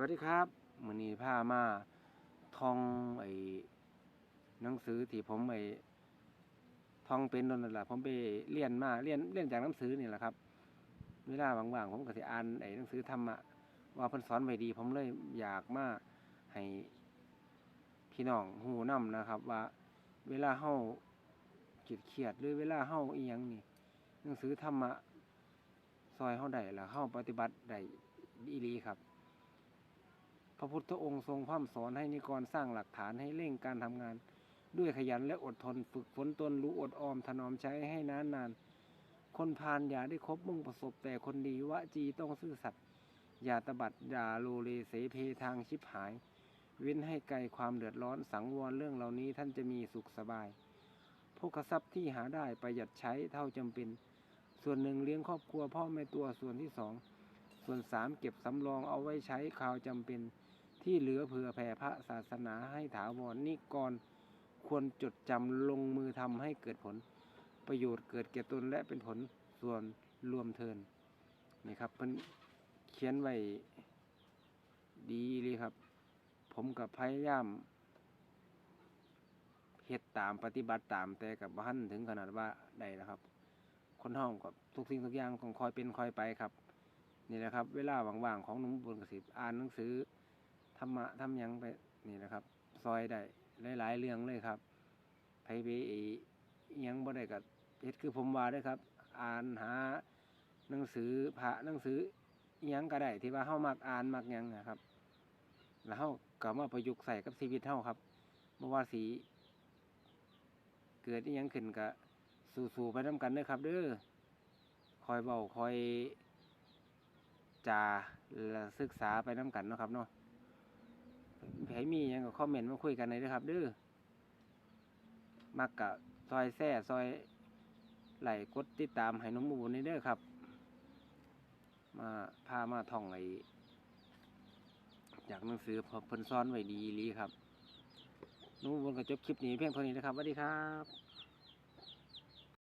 วัสดีครับมือนี้พามาท่องไอ้หนังสือที่ผมไอ้ท่องเป็นนั่นแหละผมไปเรียนมาเรียนเรียนจากหนังสือนี่แหละครับเวลาว่างๆผมก็สิอ่านไอ้หนังสือธรรมะว่าเพิ่นสอนไว้ดี ผมเลยอยากมาให้พี่น้องหูนํนะครับ ว่าเวลาเฮาคิดเครียดหรือเวลาเฮาอีหยังนี่ หนังสือธรรมะซอยเฮาได้แล้วเฮาปฏิบัติได้ดีครับ พระพุทธองค์ทรงพร่ำสอนให้นิกรสร้างหลักฐานให้เร่งการทำงาน ด้วยขยันและอดทนฝึกฝนตนรู้อดออมถนอมใช้ให้นานนาน คนพาลอย่าได้คบมุ่งประสบแต่คนดีวะจีต้องซื่อสัตย์อย่าตบัดอย่าโลเลเสเพทางชิบหาย เว้นให้ไกลความเดือดร้อนสังวรเรื่องเหล่านี้ท่านจะมีสุขสบายพกทรัพย์ที่หาได้ประหยัดใช้เท่าจำเป็น ส่วนหนึ่งเลี้ยงครอบครัวพ่อแม่ตัวส่วนที่สองส่วนสามเก็บสำรองเอาไว้ใช้คราวจำเป็น ที่เหลือเผื่อแผ่พระศาสนาให้ถาวรนิกรควรจดจำลงมือทำให้เกิดผล ประโยชน์เกิดแก่ตนและเป็นผลส่วนรวมเทินนี่ครับเพิ่นเขียนไว้ดีเลยครับ ผมกับพยายามเฮ็ดตามปฏิบัติตามแต่กับบ้านถึงขนาดว่าได้แล้วครับ คนห้องกับทุกสิ่งทุกอย่างต้องคอยเป็นคอยไปครับ นี่แหละครับ เวลาว่างๆของหนุ่มบุญกสิบอ่านหนังสือ ธรรมะทำยังไปนี่นะครับ ซอยได้หลาย ๆ เรื่องเลยครับไผไปยังบ่ได้กับเฮ็ดคือผมว่าด้อครับ อ่านหาหนังสือพระหนังสือยังก็ได้ที่ว่าเฮามักอ่านมักยังนะครับ แล้วเฮาก็มาประยุกต์ใส่กับชีวิตเฮาครับบ่ว่าสิเกิดยังขึ้นก็สู้ๆไปนํกันเด้อครับ เด้อคอยเว้าคอยจาและศึกษาไปนํกันเนาะครับเนาะ ใครมียังก็คอมเมนต์มาคุยกันเลยนะครับดื้อมักกะซอยแซ่ซอยไหลกดติดตามให้น้องหมูนี่เด้อครับ มาพามาท่องไอจากหนังสือเพอเพิ่นซ้อนไว้ดีอีหลีครับน้องบุญก็จบคลิปนี้เพียงเท่านี้นะครับสวัสดีครับ